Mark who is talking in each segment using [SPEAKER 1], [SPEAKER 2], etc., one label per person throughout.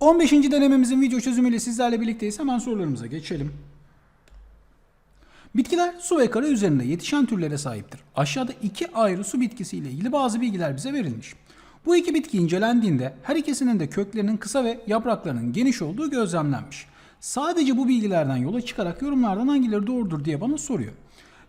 [SPEAKER 1] 15. denememizin video çözümüyle sizlerle birlikteyiz. Hemen sorularımıza geçelim. Bitkiler su ve kara üzerinde yetişen türlere sahiptir. Aşağıda iki ayrı su bitkisiyle ilgili bazı bilgiler bize verilmiş. Bu iki bitki incelendiğinde her ikisinin de köklerinin kısa ve yapraklarının geniş olduğu gözlemlenmiş. Sadece bu bilgilerden yola çıkarak yorumlardan hangileri doğrudur diye bana soruyor.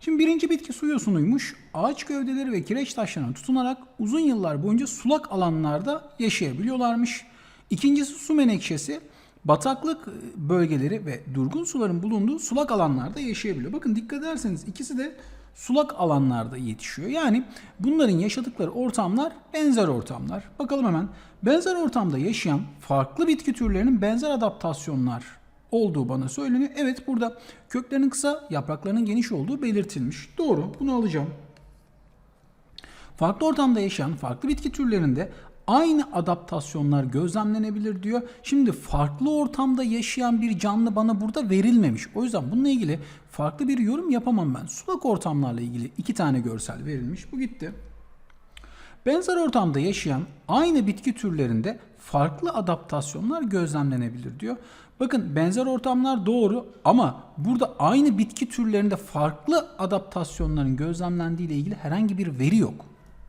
[SPEAKER 1] Şimdi birinci bitki su yosunuymuş. Ağaç gövdeleri ve kireç taşlarına tutunarak uzun yıllar boyunca sulak alanlarda yaşayabiliyorlarmış. İkincisi su menekşesi. Bataklık bölgeleri ve durgun suların bulunduğu sulak alanlarda yaşayabiliyor. Bakın dikkat ederseniz ikisi de sulak alanlarda yetişiyor. Yani bunların yaşadıkları ortamlar benzer ortamlar. Bakalım hemen. Benzer ortamda yaşayan farklı bitki türlerinin benzer adaptasyonlar olduğu bana söyleniyor. Evet burada köklerinin kısa, yapraklarının geniş olduğu belirtilmiş. Doğru. Bunu alacağım. Farklı ortamda yaşayan farklı bitki türlerinde aynı adaptasyonlar gözlemlenebilir diyor. Şimdi farklı ortamda yaşayan bir canlı bana burada verilmemiş. O yüzden bununla ilgili farklı bir yorum yapamam ben. Sulak ortamlarla ilgili iki tane görsel verilmiş. Bu gitti. Benzer ortamda yaşayan aynı bitki türlerinde farklı adaptasyonlar gözlemlenebilir diyor. Bakın benzer ortamlar doğru ama burada aynı bitki türlerinde farklı adaptasyonların gözlemlendiği ile ilgili herhangi bir veri yok.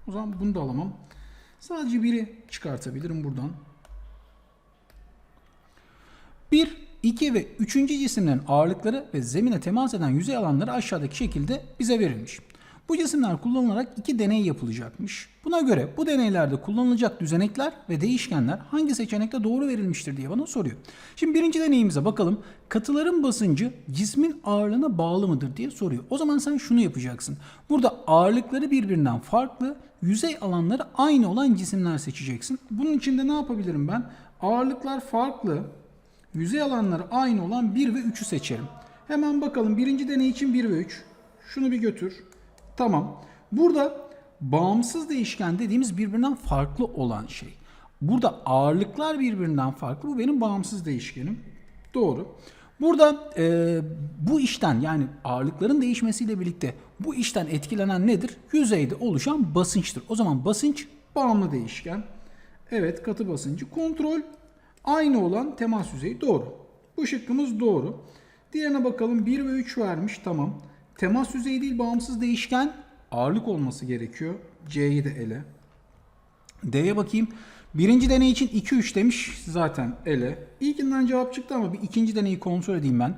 [SPEAKER 1] O zaman bunu da alamam. Sadece biri çıkartabilirim buradan. 1, 2 ve 3. cisimlerin ağırlıkları ve zemine temas eden yüzey alanları aşağıdaki şekilde bize verilmiş. Bu cisimler kullanılarak iki deney yapılacakmış. Buna göre bu deneylerde kullanılacak düzenekler ve değişkenler hangi seçenekte doğru verilmiştir diye bana soruyor. Şimdi birinci deneyimize bakalım. Katıların basıncı cismin ağırlığına bağlı mıdır diye soruyor. O zaman sen şunu yapacaksın. Burada ağırlıkları birbirinden farklı, yüzey alanları aynı olan cisimler seçeceksin. Bunun için de ne yapabilirim ben? Ağırlıklar farklı, yüzey alanları aynı olan 1 ve 3'ü seçerim. Hemen bakalım birinci deney için 1 ve 3. Şunu bir götür. Tamam. Burada bağımsız değişken dediğimiz birbirinden farklı olan şey. Burada ağırlıklar birbirinden farklı. Bu benim bağımsız değişkenim. Doğru. Burada e, bu işten yani ağırlıkların değişmesiyle birlikte bu işten etkilenen nedir? Yüzeyde oluşan basınçtır. O zaman basınç bağımlı değişken. Evet katı basıncı. Kontrol aynı olan temas yüzeyi doğru. Bu şıkkımız doğru. Diğerine bakalım 1 ve 3 vermiş tamam. Temas yüzeyi değil bağımsız değişken ağırlık olması gerekiyor. C'yi de ele. D'ye bakayım. Birinci deney için 2-3 demiş zaten ele. İlkinden cevap çıktı ama bir ikinci deneyi kontrol edeyim ben.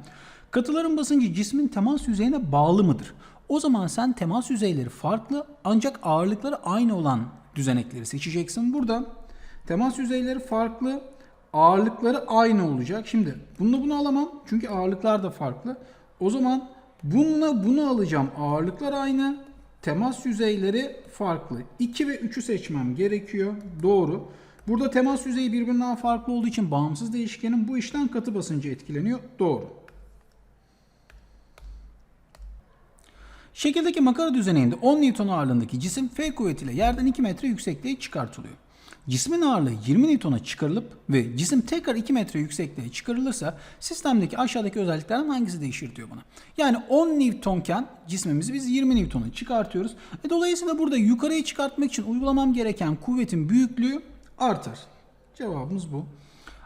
[SPEAKER 1] Katıların basıncı cismin temas yüzeyine bağlı mıdır? O zaman sen temas yüzeyleri farklı ancak ağırlıkları aynı olan düzenekleri seçeceksin. Burada temas yüzeyleri farklı, ağırlıkları aynı olacak. Şimdi bununla bunu alamam çünkü ağırlıklar da farklı. O zaman bununla bunu alacağım. Ağırlıklar aynı, temas yüzeyleri farklı. 2 ve 3'ü seçmem gerekiyor. Doğru. Burada temas yüzeyi birbirinden farklı olduğu için bağımsız değişkenin bu işten katı basıncı etkileniyor. Doğru. Şekildeki makara düzeninde 10 Newton ağırlığındaki cisim F kuvvetiyle yerden 2 metre yüksekliğe çıkartılıyor. Cismin ağırlığı 20 Newton'a çıkarılıp ve cisim tekrar 2 metre yüksekliğe çıkarılırsa sistemdeki aşağıdaki özelliklerden hangisi değişir diyor bana. Yani 10 Newtonken cismimizi biz 20 Newton'a çıkartıyoruz. E dolayısıyla burada yukarıya çıkartmak için uygulamam gereken kuvvetin büyüklüğü artar. Cevabımız bu.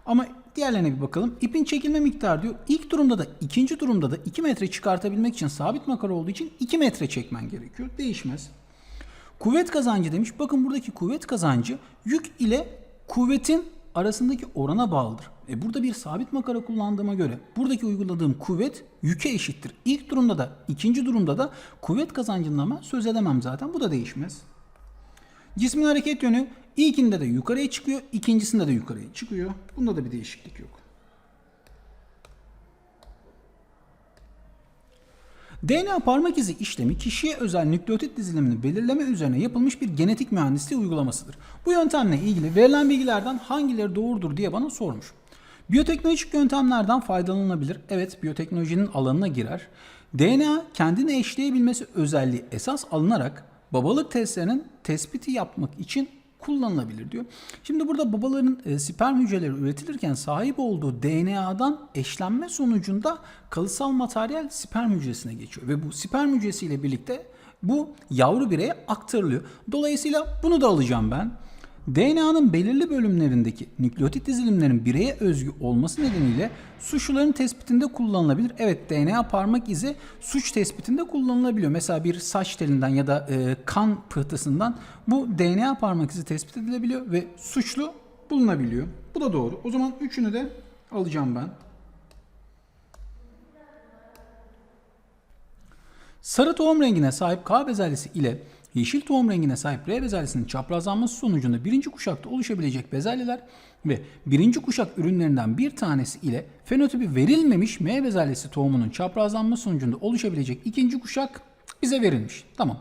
[SPEAKER 1] Ama diğerlerine bir bakalım. İpin çekilme miktarı diyor. İlk durumda da ikinci durumda da 2 metre çıkartabilmek için sabit makara olduğu için 2 metre çekmen gerekiyor. Değişmez. Kuvvet kazancı demiş. Bakın buradaki kuvvet kazancı yük ile kuvvetin arasındaki orana bağlıdır. E burada bir sabit makara kullandığıma göre buradaki uyguladığım kuvvet yüke eşittir. İlk durumda da ikinci durumda da kuvvet kazancından ben söz edemem zaten. Bu da değişmez. Cismin hareket yönü ilkinde de yukarıya çıkıyor, ikincisinde de yukarıya çıkıyor. Bunda da bir değişiklik yok. DNA parmak izi işlemi kişiye özel nükleotit dizilimini belirleme üzerine yapılmış bir genetik mühendisliği uygulamasıdır. Bu yöntemle ilgili verilen bilgilerden hangileri doğrudur diye bana sormuş. Biyoteknolojik yöntemlerden faydalanılabilir. Evet, biyoteknolojinin alanına girer. DNA kendini eşleyebilmesi özelliği esas alınarak babalık testlerinin tespiti yapmak için kullanılabilir diyor. Şimdi burada babaların e, sperm hücreleri üretilirken sahip olduğu DNA'dan eşlenme sonucunda kalısal materyal sperm hücresine geçiyor ve bu sperm hücresiyle birlikte bu yavru bireye aktarılıyor. Dolayısıyla bunu da alacağım ben. DNA'nın belirli bölümlerindeki nükleotit dizilimlerin bireye özgü olması nedeniyle suçluların tespitinde kullanılabilir. Evet DNA parmak izi suç tespitinde kullanılabiliyor. Mesela bir saç telinden ya da e, kan pıhtısından bu DNA parmak izi tespit edilebiliyor ve suçlu bulunabiliyor. Bu da doğru. O zaman üçünü de alacağım ben. Sarı tohum rengine sahip K bezelyesi ile yeşil tohum rengine sahip R bezelyesinin çaprazlanması sonucunda birinci kuşakta oluşabilecek bezelyeler ve birinci kuşak ürünlerinden bir tanesi ile fenotipi verilmemiş M bezelyesi tohumunun çaprazlanması sonucunda oluşabilecek ikinci kuşak bize verilmiş. Tamam.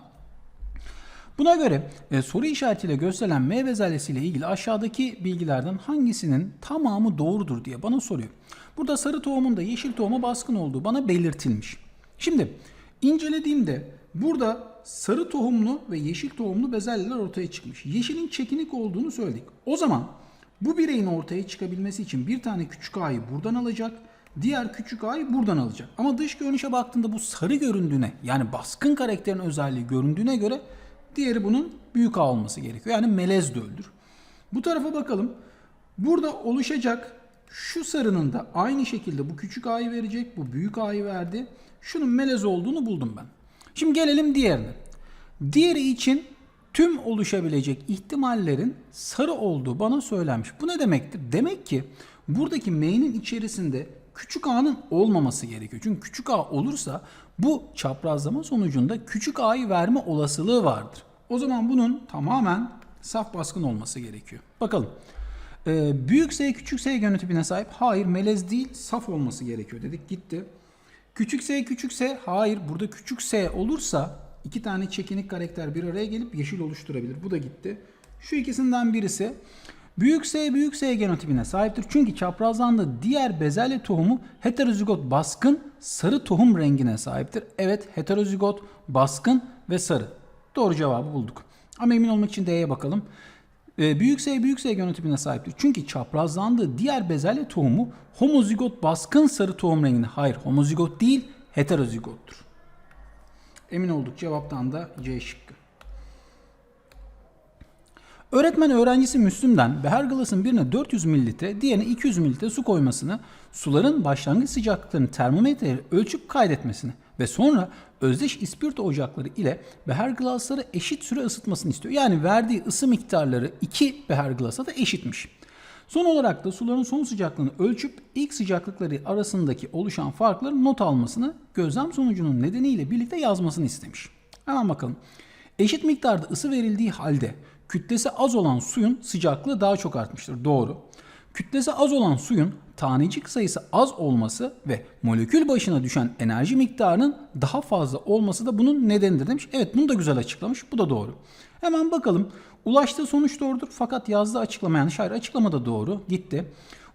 [SPEAKER 1] Buna göre e, soru işaretiyle gösterilen M bezelyesi ile ilgili aşağıdaki bilgilerden hangisinin tamamı doğrudur diye bana soruyor. Burada sarı tohumun da yeşil tohuma baskın olduğu bana belirtilmiş. Şimdi incelediğimde burada sarı tohumlu ve yeşil tohumlu bezelyeler ortaya çıkmış. Yeşilin çekinik olduğunu söyledik. O zaman bu bireyin ortaya çıkabilmesi için bir tane küçük a'yı buradan alacak. Diğer küçük a'yı buradan alacak. Ama dış görünüşe baktığında bu sarı göründüğüne yani baskın karakterin özelliği göründüğüne göre diğeri bunun büyük a olması gerekiyor. Yani melez döldür. Bu tarafa bakalım. Burada oluşacak şu sarının da aynı şekilde bu küçük a'yı verecek. Bu büyük a'yı verdi. Şunun melez olduğunu buldum ben. Şimdi gelelim diğerine. Diğeri için tüm oluşabilecek ihtimallerin sarı olduğu bana söylenmiş. Bu ne demektir? Demek ki buradaki m'nin içerisinde küçük a'nın olmaması gerekiyor. Çünkü küçük a olursa bu çaprazlama sonucunda küçük a'yı verme olasılığı vardır. O zaman bunun tamamen saf baskın olması gerekiyor. Bakalım. Ee, büyük S küçük S genotipine sahip. Hayır melez değil saf olması gerekiyor dedik gitti. Küçük S küçük S hayır burada küçük S olursa iki tane çekinik karakter bir araya gelip yeşil oluşturabilir. Bu da gitti. Şu ikisinden birisi büyük S büyük S genotipine sahiptir. Çünkü çaprazlandığı diğer bezelye tohumu heterozigot baskın sarı tohum rengine sahiptir. Evet heterozigot baskın ve sarı. Doğru cevabı bulduk. Ama emin olmak için D'ye bakalım. Ee, büyük S büyük S genotipine sahiptir. Çünkü çaprazlandığı diğer bezelye tohumu homozigot baskın sarı tohum rengine. Hayır homozigot değil heterozigottur. Emin olduk cevaptan da C şıkkı. Öğretmen öğrencisi Müslüm'den beher glasın birine 400 mililitre, diğerine 200 mililitre su koymasını, suların başlangıç sıcaklıklarını termometreyle ölçüp kaydetmesini ve sonra özdeş ispirto ocakları ile beher glasları eşit süre ısıtmasını istiyor. Yani verdiği ısı miktarları iki beher glasa da eşitmiş. Son olarak da suların son sıcaklığını ölçüp ilk sıcaklıkları arasındaki oluşan farkları not almasını gözlem sonucunun nedeniyle birlikte yazmasını istemiş. Hemen bakalım. Eşit miktarda ısı verildiği halde kütlesi az olan suyun sıcaklığı daha çok artmıştır. Doğru. Kütlesi az olan suyun tanecik sayısı az olması ve molekül başına düşen enerji miktarının daha fazla olması da bunun nedenidir demiş. Evet bunu da güzel açıklamış. Bu da doğru. Hemen bakalım. Ulaştığı sonuç doğrudur fakat yazdığı açıklama yanlış. Hayır açıklama da doğru. Gitti.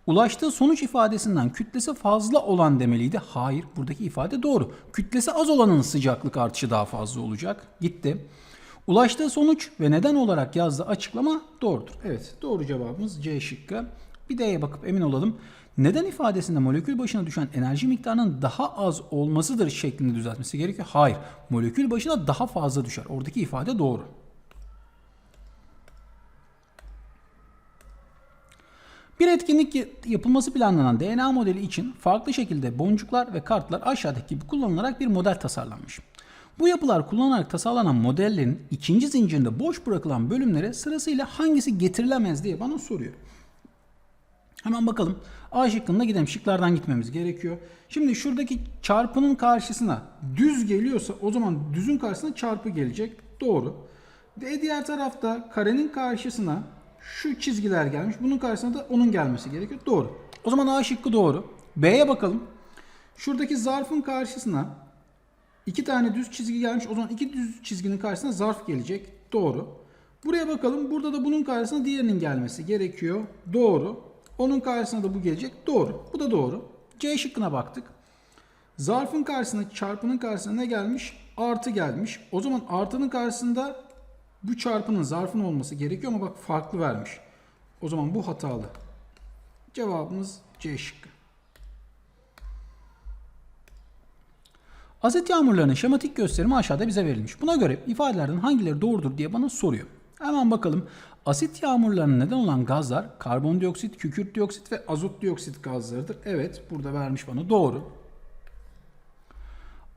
[SPEAKER 1] Ulaştığı sonuç ifadesinden kütlesi fazla olan demeliydi. Hayır buradaki ifade doğru. Kütlesi az olanın sıcaklık artışı daha fazla olacak. Gitti. Ulaştığı sonuç ve neden olarak yazdığı açıklama doğrudur. Evet doğru cevabımız C şıkkı. Bir D'ye bakıp emin olalım. Neden ifadesinde molekül başına düşen enerji miktarının daha az olmasıdır şeklinde düzeltmesi gerekiyor. Hayır. Molekül başına daha fazla düşer. Oradaki ifade doğru. Bir etkinlik yapılması planlanan DNA modeli için farklı şekilde boncuklar ve kartlar aşağıdaki gibi kullanılarak bir model tasarlanmış. Bu yapılar kullanılarak tasarlanan modellerin ikinci zincirinde boş bırakılan bölümlere sırasıyla hangisi getirilemez diye bana soruyor. Hemen bakalım. A şıkkında gidelim. Şıklardan gitmemiz gerekiyor. Şimdi şuradaki çarpının karşısına düz geliyorsa o zaman düzün karşısına çarpı gelecek. Doğru. Ve diğer tarafta karenin karşısına şu çizgiler gelmiş. Bunun karşısına da onun gelmesi gerekiyor. Doğru. O zaman A şıkkı doğru. B'ye bakalım. Şuradaki zarfın karşısına iki tane düz çizgi gelmiş. O zaman iki düz çizginin karşısına zarf gelecek. Doğru. Buraya bakalım. Burada da bunun karşısına diğerinin gelmesi gerekiyor. Doğru. Onun karşısına da bu gelecek. Doğru. Bu da doğru. C şıkkına baktık. Zarfın karşısına çarpının karşısına ne gelmiş? Artı gelmiş. O zaman artının karşısında bu çarpının zarfın olması gerekiyor ama bak farklı vermiş. O zaman bu hatalı. Cevabımız C şıkkı. Asit yağmurlarının şematik gösterimi aşağıda bize verilmiş. Buna göre ifadelerden hangileri doğrudur diye bana soruyor. Hemen bakalım. Asit yağmurlarına neden olan gazlar karbondioksit, kükürt dioksit ve azot dioksit gazlarıdır. Evet burada vermiş bana doğru.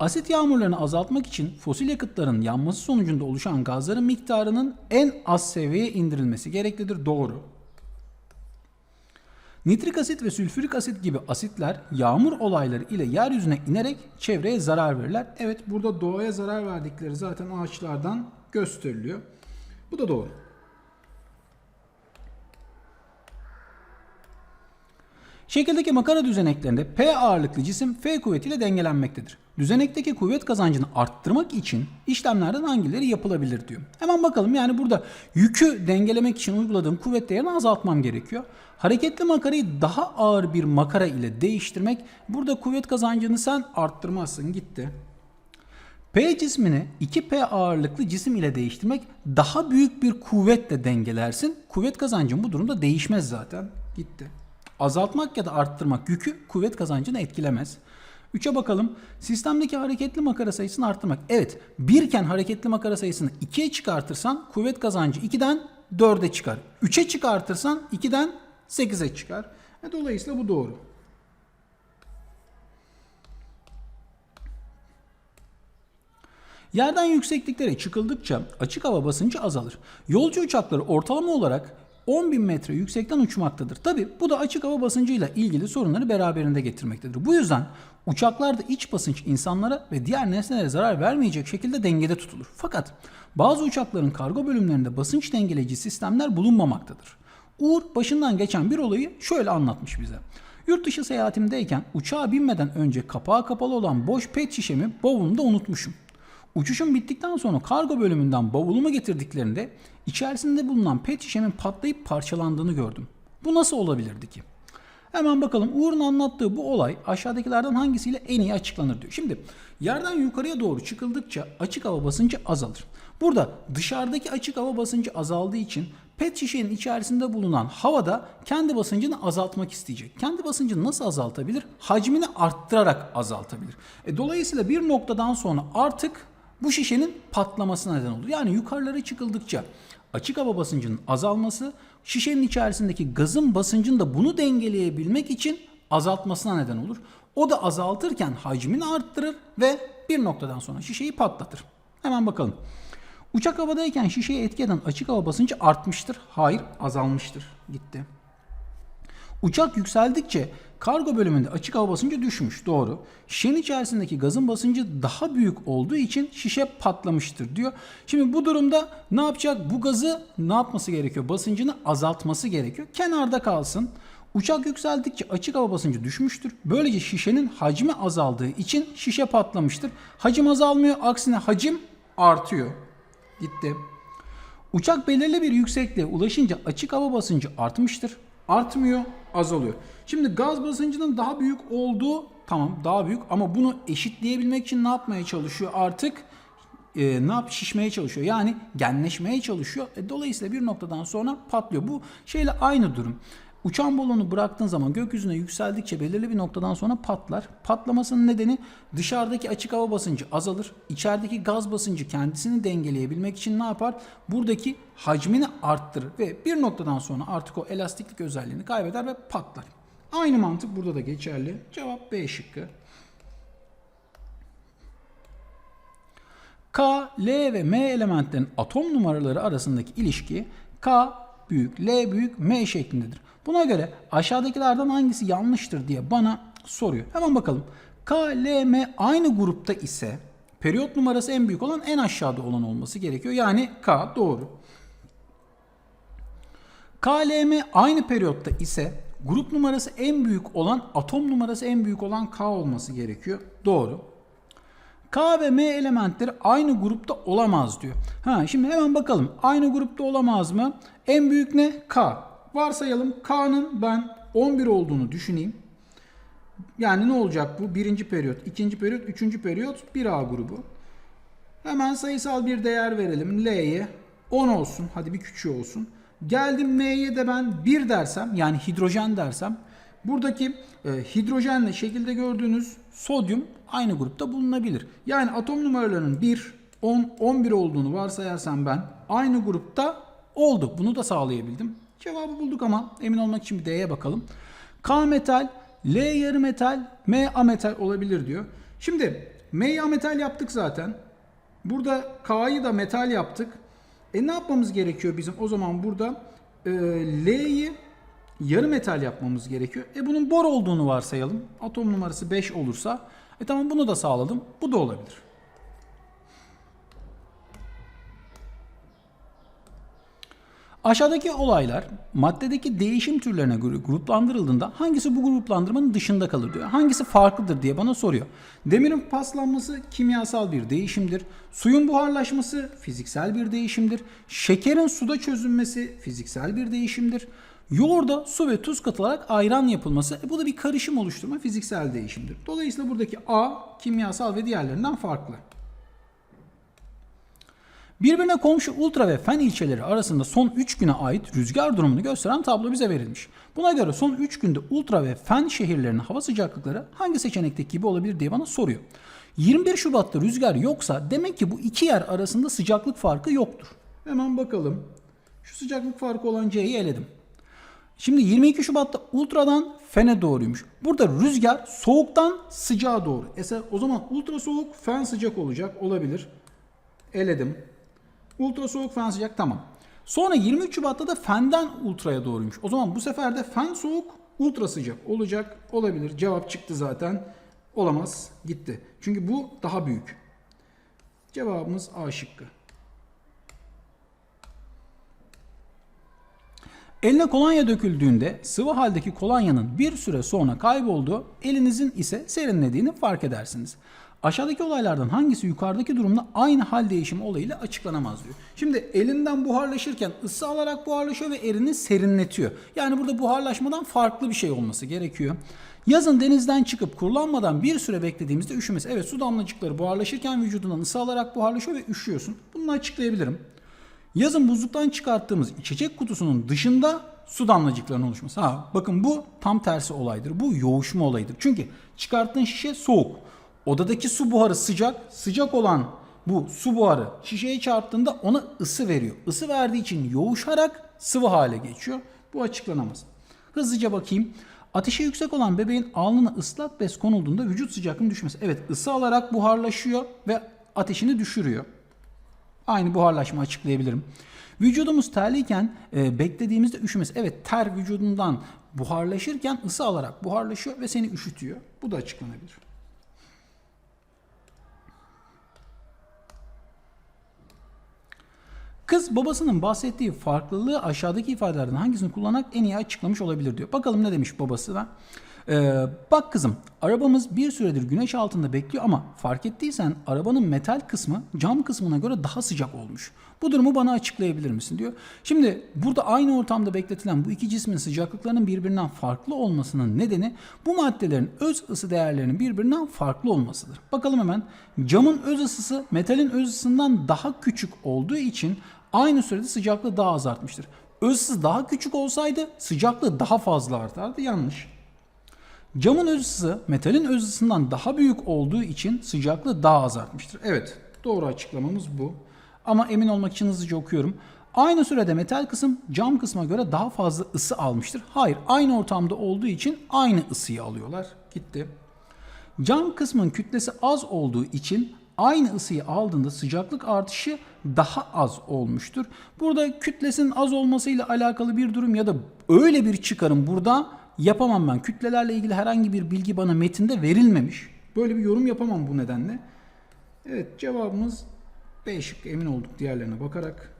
[SPEAKER 1] Asit yağmurlarını azaltmak için fosil yakıtların yanması sonucunda oluşan gazların miktarının en az seviyeye indirilmesi gereklidir. Doğru. Nitrik asit ve sülfürik asit gibi asitler yağmur olayları ile yeryüzüne inerek çevreye zarar verirler. Evet burada doğaya zarar verdikleri zaten ağaçlardan gösteriliyor. Bu da doğru. Şekildeki makara düzeneklerinde P ağırlıklı cisim F kuvvetiyle dengelenmektedir. Düzenekteki kuvvet kazancını arttırmak için işlemlerden hangileri yapılabilir diyor. Hemen bakalım yani burada yükü dengelemek için uyguladığım kuvvet değerini azaltmam gerekiyor. Hareketli makarayı daha ağır bir makara ile değiştirmek burada kuvvet kazancını sen arttırmazsın gitti. P cismini 2P ağırlıklı cisim ile değiştirmek daha büyük bir kuvvetle dengelersin. Kuvvet kazancın bu durumda değişmez zaten. Gitti. Azaltmak ya da arttırmak yükü kuvvet kazancını etkilemez. 3'e bakalım. Sistemdeki hareketli makara sayısını arttırmak. Evet, birken hareketli makara sayısını 2'ye çıkartırsan kuvvet kazancı 2'den 4'e çıkar. 3'e çıkartırsan 2'den 8'e çıkar. E, Dolayısıyla bu doğru. Yerden yüksekliklere çıkıldıkça açık hava basıncı azalır. Yolcu uçakları ortalama olarak 10.000 metre yüksekten uçmaktadır. Tabi bu da açık hava basıncıyla ilgili sorunları beraberinde getirmektedir. Bu yüzden uçaklarda iç basınç insanlara ve diğer nesnelere zarar vermeyecek şekilde dengede tutulur. Fakat bazı uçakların kargo bölümlerinde basınç dengeleyici sistemler bulunmamaktadır. Uğur başından geçen bir olayı şöyle anlatmış bize. Yurt dışı seyahatimdeyken uçağa binmeden önce kapağı kapalı olan boş pet şişemi bavulumda unutmuşum. Uçuşum bittikten sonra kargo bölümünden bavulumu getirdiklerinde içerisinde bulunan pet şişemin patlayıp parçalandığını gördüm. Bu nasıl olabilirdi ki? Hemen bakalım Uğur'un anlattığı bu olay aşağıdakilerden hangisiyle en iyi açıklanır diyor. Şimdi yerden yukarıya doğru çıkıldıkça açık hava basıncı azalır. Burada dışarıdaki açık hava basıncı azaldığı için pet şişenin içerisinde bulunan havada kendi basıncını azaltmak isteyecek. Kendi basıncını nasıl azaltabilir? Hacmini arttırarak azaltabilir. E, dolayısıyla bir noktadan sonra artık bu şişenin patlamasına neden olur. Yani yukarılara çıkıldıkça açık hava basıncının azalması şişenin içerisindeki gazın basıncını da bunu dengeleyebilmek için azaltmasına neden olur. O da azaltırken hacmini arttırır ve bir noktadan sonra şişeyi patlatır. Hemen bakalım. Uçak havadayken şişeye etki eden açık hava basıncı artmıştır. Hayır azalmıştır. Gitti. Uçak yükseldikçe kargo bölümünde açık hava basıncı düşmüş. Doğru. Şişenin içerisindeki gazın basıncı daha büyük olduğu için şişe patlamıştır diyor. Şimdi bu durumda ne yapacak? Bu gazı ne yapması gerekiyor? Basıncını azaltması gerekiyor. Kenarda kalsın. Uçak yükseldikçe açık hava basıncı düşmüştür. Böylece şişenin hacmi azaldığı için şişe patlamıştır. Hacim azalmıyor. Aksine hacim artıyor. Gitti. Uçak belirli bir yüksekliğe ulaşınca açık hava basıncı artmıştır. Artmıyor, azalıyor. Şimdi gaz basıncının daha büyük olduğu tamam daha büyük ama bunu eşitleyebilmek için ne yapmaya çalışıyor artık? e, ne yap şişmeye çalışıyor. Yani genleşmeye çalışıyor. E, dolayısıyla bir noktadan sonra patlıyor. Bu şeyle aynı durum. Uçan balonu bıraktığın zaman gökyüzüne yükseldikçe belirli bir noktadan sonra patlar. Patlamasının nedeni dışarıdaki açık hava basıncı azalır. İçerideki gaz basıncı kendisini dengeleyebilmek için ne yapar? Buradaki hacmini arttırır ve bir noktadan sonra artık o elastiklik özelliğini kaybeder ve patlar. Aynı mantık burada da geçerli. Cevap B şıkkı. K, L ve M elementlerin atom numaraları arasındaki ilişki K büyük, L büyük, M şeklindedir. Buna göre aşağıdakilerden hangisi yanlıştır diye bana soruyor. Hemen bakalım. K, L, M aynı grupta ise periyot numarası en büyük olan en aşağıda olan olması gerekiyor. Yani K doğru. K, L, M aynı periyotta ise grup numarası en büyük olan atom numarası en büyük olan K olması gerekiyor. Doğru. K ve M elementleri aynı grupta olamaz diyor. Ha şimdi hemen bakalım. Aynı grupta olamaz mı? En büyük ne? K. Varsayalım K'nın ben 11 olduğunu düşüneyim. Yani ne olacak bu? Birinci periyot, ikinci periyot, üçüncü periyot 1A grubu. Hemen sayısal bir değer verelim. L'ye 10 olsun. Hadi bir küçüğü olsun. Geldim M'ye de ben 1 dersem yani hidrojen dersem buradaki e, hidrojenle şekilde gördüğünüz sodyum aynı grupta bulunabilir. Yani atom numaralarının 1, 10, 11 olduğunu varsayarsam ben aynı grupta Oldu. Bunu da sağlayabildim. Cevabı bulduk ama emin olmak için bir D'ye bakalım. K metal, L yarı metal, M ametal olabilir diyor. Şimdi M'yi ametal yaptık zaten. Burada K'yı da metal yaptık. E ne yapmamız gerekiyor bizim? O zaman burada e, L'yi yarı metal yapmamız gerekiyor. E bunun bor olduğunu varsayalım. Atom numarası 5 olursa. E tamam bunu da sağladım. Bu da olabilir. Aşağıdaki olaylar maddedeki değişim türlerine göre gruplandırıldığında hangisi bu gruplandırmanın dışında kalır diyor. Hangisi farklıdır diye bana soruyor. Demirin paslanması kimyasal bir değişimdir. Suyun buharlaşması fiziksel bir değişimdir. Şekerin suda çözünmesi fiziksel bir değişimdir. Yoğurda su ve tuz katılarak ayran yapılması e bu da bir karışım oluşturma fiziksel değişimdir. Dolayısıyla buradaki A kimyasal ve diğerlerinden farklı. Birbirine komşu ultra ve fen ilçeleri arasında son 3 güne ait rüzgar durumunu gösteren tablo bize verilmiş. Buna göre son 3 günde ultra ve fen şehirlerinin hava sıcaklıkları hangi seçenekteki gibi olabilir diye bana soruyor. 21 Şubat'ta rüzgar yoksa demek ki bu iki yer arasında sıcaklık farkı yoktur. Hemen bakalım. Şu sıcaklık farkı olan C'yi eledim. Şimdi 22 Şubat'ta ultradan fene doğruymuş. Burada rüzgar soğuktan sıcağa doğru. Eser o zaman ultra soğuk fen sıcak olacak olabilir. Eledim. Ultra soğuk fen sıcak tamam. Sonra 23 Şubat'ta da fenden ultraya doğruymuş. O zaman bu sefer de fen soğuk ultra sıcak olacak olabilir. Cevap çıktı zaten. Olamaz gitti. Çünkü bu daha büyük. Cevabımız A şıkkı. Eline kolonya döküldüğünde sıvı haldeki kolonyanın bir süre sonra kaybolduğu, elinizin ise serinlediğini fark edersiniz. Aşağıdaki olaylardan hangisi yukarıdaki durumla aynı hal değişimi olayıyla açıklanamaz diyor. Şimdi elinden buharlaşırken ısı alarak buharlaşıyor ve erini serinletiyor. Yani burada buharlaşmadan farklı bir şey olması gerekiyor. Yazın denizden çıkıp kurulanmadan bir süre beklediğimizde üşümesi. Evet su damlacıkları buharlaşırken vücudundan ısı alarak buharlaşıyor ve üşüyorsun. Bunu açıklayabilirim. Yazın buzluktan çıkarttığımız içecek kutusunun dışında su damlacıklarının oluşması. Ha, bakın bu tam tersi olaydır. Bu yoğuşma olayıdır. Çünkü çıkarttığın şişe soğuk. Odadaki su buharı sıcak. Sıcak olan bu su buharı şişeye çarptığında ona ısı veriyor. Isı verdiği için yoğuşarak sıvı hale geçiyor. Bu açıklanamaz. Hızlıca bakayım. Ateşi yüksek olan bebeğin alnına ıslak bez konulduğunda vücut sıcaklığının düşmesi. Evet ısı alarak buharlaşıyor ve ateşini düşürüyor. Aynı buharlaşma açıklayabilirim. Vücudumuz terliyken e, beklediğimizde üşümesi. Evet ter vücudundan buharlaşırken ısı alarak buharlaşıyor ve seni üşütüyor. Bu da açıklanabilir. Kız babasının bahsettiği farklılığı aşağıdaki ifadelerden hangisini kullanarak en iyi açıklamış olabilir diyor. Bakalım ne demiş babası da. Ee, bak kızım arabamız bir süredir güneş altında bekliyor ama fark ettiysen arabanın metal kısmı cam kısmına göre daha sıcak olmuş. Bu durumu bana açıklayabilir misin diyor. Şimdi burada aynı ortamda bekletilen bu iki cismin sıcaklıklarının birbirinden farklı olmasının nedeni bu maddelerin öz ısı değerlerinin birbirinden farklı olmasıdır. Bakalım hemen camın öz ısısı metalin öz ısısından daha küçük olduğu için aynı sürede sıcaklığı daha az artmıştır. Öz ısı daha küçük olsaydı sıcaklığı daha fazla artardı. Yanlış. Camın öz ısısı metalin öz ısısından daha büyük olduğu için sıcaklığı daha az artmıştır. Evet doğru açıklamamız bu. Ama emin olmak için hızlıca okuyorum. Aynı sürede metal kısım cam kısma göre daha fazla ısı almıştır. Hayır aynı ortamda olduğu için aynı ısıyı alıyorlar. Gitti. Cam kısmın kütlesi az olduğu için aynı ısıyı aldığında sıcaklık artışı daha az olmuştur. Burada kütlesinin az olmasıyla alakalı bir durum ya da öyle bir çıkarım burada yapamam ben. Kütlelerle ilgili herhangi bir bilgi bana metinde verilmemiş. Böyle bir yorum yapamam bu nedenle. Evet cevabımız B şıkkı emin olduk diğerlerine bakarak.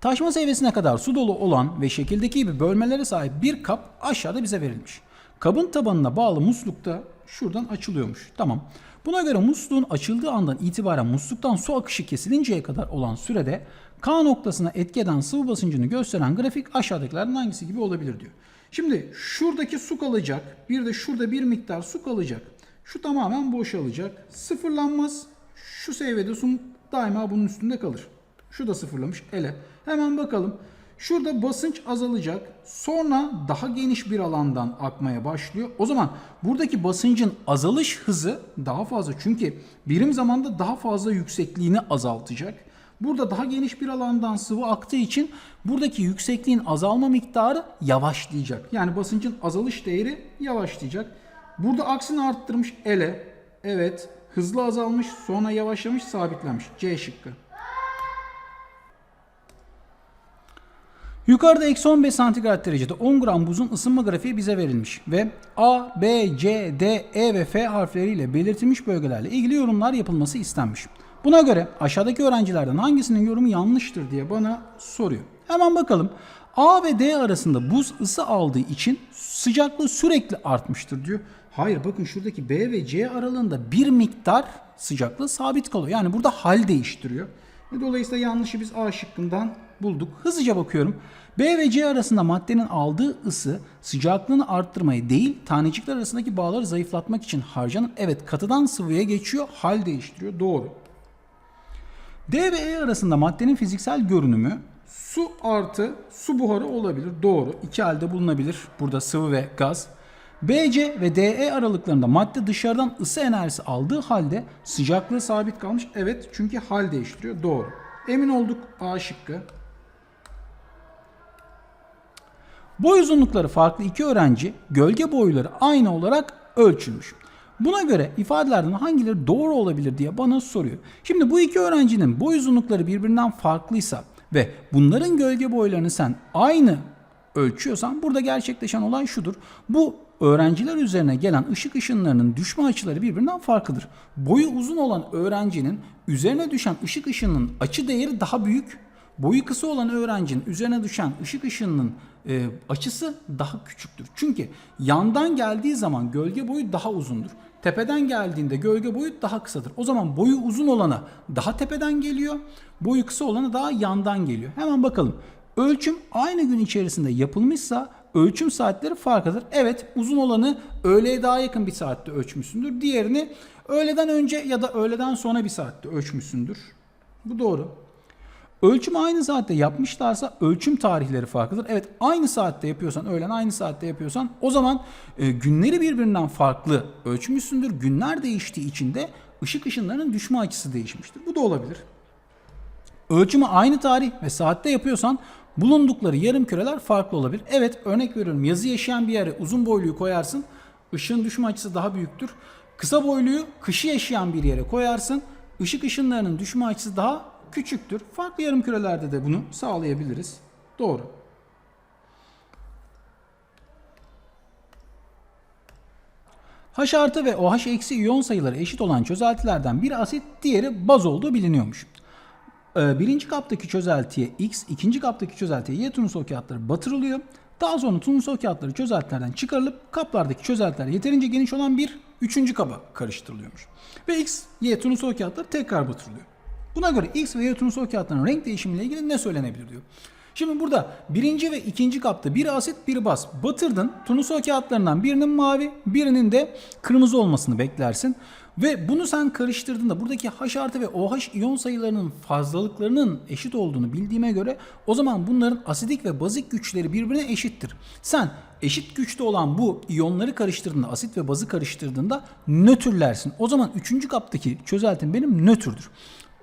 [SPEAKER 1] Taşma seviyesine kadar su dolu olan ve şekildeki gibi bölmelere sahip bir kap aşağıda bize verilmiş. Kabın tabanına bağlı muslukta şuradan açılıyormuş. Tamam. Buna göre musluğun açıldığı andan itibaren musluktan su akışı kesilinceye kadar olan sürede K noktasına etki eden sıvı basıncını gösteren grafik aşağıdakilerden hangisi gibi olabilir diyor. Şimdi şuradaki su kalacak. Bir de şurada bir miktar su kalacak. Şu tamamen boşalacak. Sıfırlanmaz. Şu seviyede su daima bunun üstünde kalır. Şu da sıfırlamış. Ele. Hemen bakalım. Şurada basınç azalacak. Sonra daha geniş bir alandan akmaya başlıyor. O zaman buradaki basıncın azalış hızı daha fazla. Çünkü birim zamanda daha fazla yüksekliğini azaltacak. Burada daha geniş bir alandan sıvı aktığı için buradaki yüksekliğin azalma miktarı yavaşlayacak. Yani basıncın azalış değeri yavaşlayacak. Burada aksini arttırmış ele. Evet. Hızlı azalmış, sonra yavaşlamış, sabitlenmiş. C şıkkı. Yukarıda eksi 15 santigrat derecede 10 gram buzun ısınma grafiği bize verilmiş ve A, B, C, D, E ve F harfleriyle belirtilmiş bölgelerle ilgili yorumlar yapılması istenmiş. Buna göre aşağıdaki öğrencilerden hangisinin yorumu yanlıştır diye bana soruyor. Hemen bakalım. A ve D arasında buz ısı aldığı için sıcaklığı sürekli artmıştır diyor. Hayır bakın şuradaki B ve C aralığında bir miktar sıcaklığı sabit kalıyor. Yani burada hal değiştiriyor. Dolayısıyla yanlışı biz A şıkkından bulduk. Hızlıca bakıyorum. B ve C arasında maddenin aldığı ısı sıcaklığını arttırmayı değil tanecikler arasındaki bağları zayıflatmak için harcanan evet katıdan sıvıya geçiyor hal değiştiriyor. Doğru. D ve E arasında maddenin fiziksel görünümü su artı su buharı olabilir. Doğru. İki halde bulunabilir. Burada sıvı ve gaz. BC ve DE aralıklarında madde dışarıdan ısı enerjisi aldığı halde sıcaklığı sabit kalmış. Evet çünkü hal değiştiriyor. Doğru. Emin olduk A şıkkı. Boy uzunlukları farklı iki öğrenci gölge boyları aynı olarak ölçülmüş. Buna göre ifadelerden hangileri doğru olabilir diye bana soruyor. Şimdi bu iki öğrencinin boy uzunlukları birbirinden farklıysa ve bunların gölge boylarını sen aynı ölçüyorsan burada gerçekleşen olay şudur. Bu öğrenciler üzerine gelen ışık ışınlarının düşme açıları birbirinden farklıdır. Boyu uzun olan öğrencinin üzerine düşen ışık ışınının açı değeri daha büyük. Boyu kısa olan öğrencinin üzerine düşen ışık ışınının e, açısı daha küçüktür. Çünkü yandan geldiği zaman gölge boyu daha uzundur. Tepeden geldiğinde gölge boyu daha kısadır. O zaman boyu uzun olana daha tepeden geliyor. Boyu kısa olana daha yandan geliyor. Hemen bakalım. Ölçüm aynı gün içerisinde yapılmışsa ölçüm saatleri farklıdır. Evet uzun olanı öğleye daha yakın bir saatte ölçmüşsündür. Diğerini öğleden önce ya da öğleden sonra bir saatte ölçmüşsündür. Bu doğru. Ölçümü aynı saatte yapmışlarsa ölçüm tarihleri farklıdır. Evet aynı saatte yapıyorsan öğlen aynı saatte yapıyorsan o zaman e, günleri birbirinden farklı ölçmüşsündür. Günler değiştiği için de ışık ışınlarının düşme açısı değişmiştir. Bu da olabilir. Ölçümü aynı tarih ve saatte yapıyorsan bulundukları yarım küreler farklı olabilir. Evet örnek veriyorum yazı yaşayan bir yere uzun boyluyu koyarsın. Işığın düşme açısı daha büyüktür. Kısa boyluyu kışı yaşayan bir yere koyarsın. Işık ışınlarının düşme açısı daha küçüktür. Farklı yarım kürelerde de bunu sağlayabiliriz. Doğru. H artı ve OH eksi iyon sayıları eşit olan çözeltilerden biri asit, diğeri baz olduğu biliniyormuş. Ee, birinci kaptaki çözeltiye X, ikinci kaptaki çözeltiye Y turnusol kağıtları batırılıyor. Daha sonra turnusol kağıtları çözeltilerden çıkarılıp kaplardaki çözeltiler yeterince geniş olan bir üçüncü kaba karıştırılıyormuş. Ve X, Y turnusol kağıtları tekrar batırılıyor. Buna göre X ve Y turnusol kağıtlarının renk değişimiyle ilgili ne söylenebilir diyor. Şimdi burada birinci ve ikinci kapta biri asit biri baz batırdın. Turnusol kağıtlarından birinin mavi birinin de kırmızı olmasını beklersin. Ve bunu sen karıştırdığında buradaki H artı ve OH iyon sayılarının fazlalıklarının eşit olduğunu bildiğime göre o zaman bunların asidik ve bazik güçleri birbirine eşittir. Sen eşit güçte olan bu iyonları karıştırdığında asit ve bazı karıştırdığında nötrlersin. O zaman üçüncü kaptaki çözeltim benim nötrdür.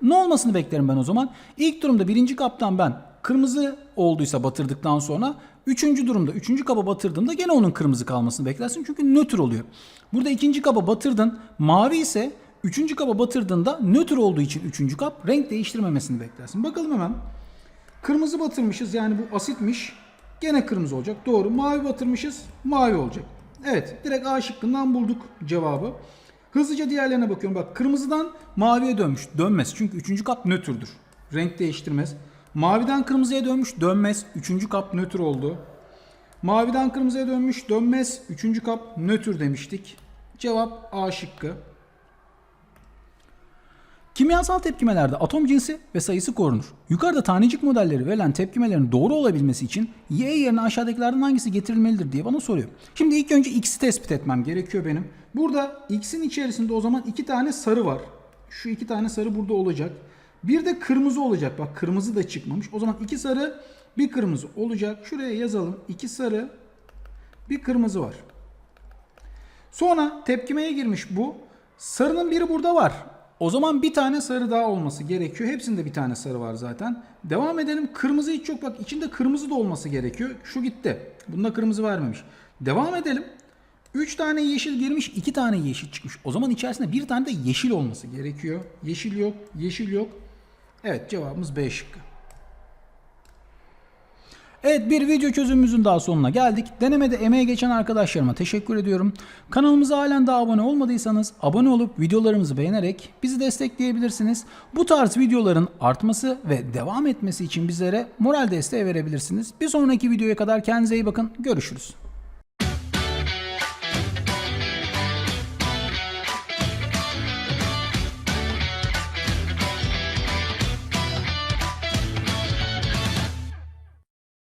[SPEAKER 1] Ne olmasını beklerim ben o zaman? İlk durumda birinci kaptan ben kırmızı olduysa batırdıktan sonra üçüncü durumda üçüncü kaba batırdığımda gene onun kırmızı kalmasını beklersin çünkü nötr oluyor. Burada ikinci kaba batırdın mavi ise üçüncü kaba batırdığında nötr olduğu için üçüncü kap renk değiştirmemesini beklersin. Bakalım hemen. Kırmızı batırmışız yani bu asitmiş. Gene kırmızı olacak. Doğru. Mavi batırmışız. Mavi olacak. Evet. Direkt A şıkkından bulduk cevabı. Hızlıca diğerlerine bakıyorum. Bak kırmızıdan maviye dönmüş. Dönmez. Çünkü üçüncü kap nötrdür. Renk değiştirmez. Maviden kırmızıya dönmüş. Dönmez. Üçüncü kap nötr oldu. Maviden kırmızıya dönmüş. Dönmez. Üçüncü kap nötr demiştik. Cevap A şıkkı. Kimyasal tepkimelerde atom cinsi ve sayısı korunur. Yukarıda tanecik modelleri verilen tepkimelerin doğru olabilmesi için Y yerine aşağıdakilerden hangisi getirilmelidir diye bana soruyor. Şimdi ilk önce X'i tespit etmem gerekiyor benim. Burada X'in içerisinde o zaman iki tane sarı var. Şu iki tane sarı burada olacak. Bir de kırmızı olacak. Bak kırmızı da çıkmamış. O zaman iki sarı bir kırmızı olacak. Şuraya yazalım. İki sarı bir kırmızı var. Sonra tepkimeye girmiş bu. Sarının biri burada var. O zaman bir tane sarı daha olması gerekiyor. Hepsinde bir tane sarı var zaten. Devam edelim. Kırmızı hiç yok. Bak içinde kırmızı da olması gerekiyor. Şu gitti. Bunda kırmızı vermemiş. Devam edelim. 3 tane yeşil girmiş, 2 tane yeşil çıkmış. O zaman içerisinde bir tane de yeşil olması gerekiyor. Yeşil yok, yeşil yok. Evet cevabımız B şıkkı. Evet bir video çözümümüzün daha sonuna geldik. Denemede emeğe geçen arkadaşlarıma teşekkür ediyorum. Kanalımıza halen daha abone olmadıysanız abone olup videolarımızı beğenerek bizi destekleyebilirsiniz. Bu tarz videoların artması ve devam etmesi için bizlere moral desteği verebilirsiniz. Bir sonraki videoya kadar kendinize iyi bakın. Görüşürüz.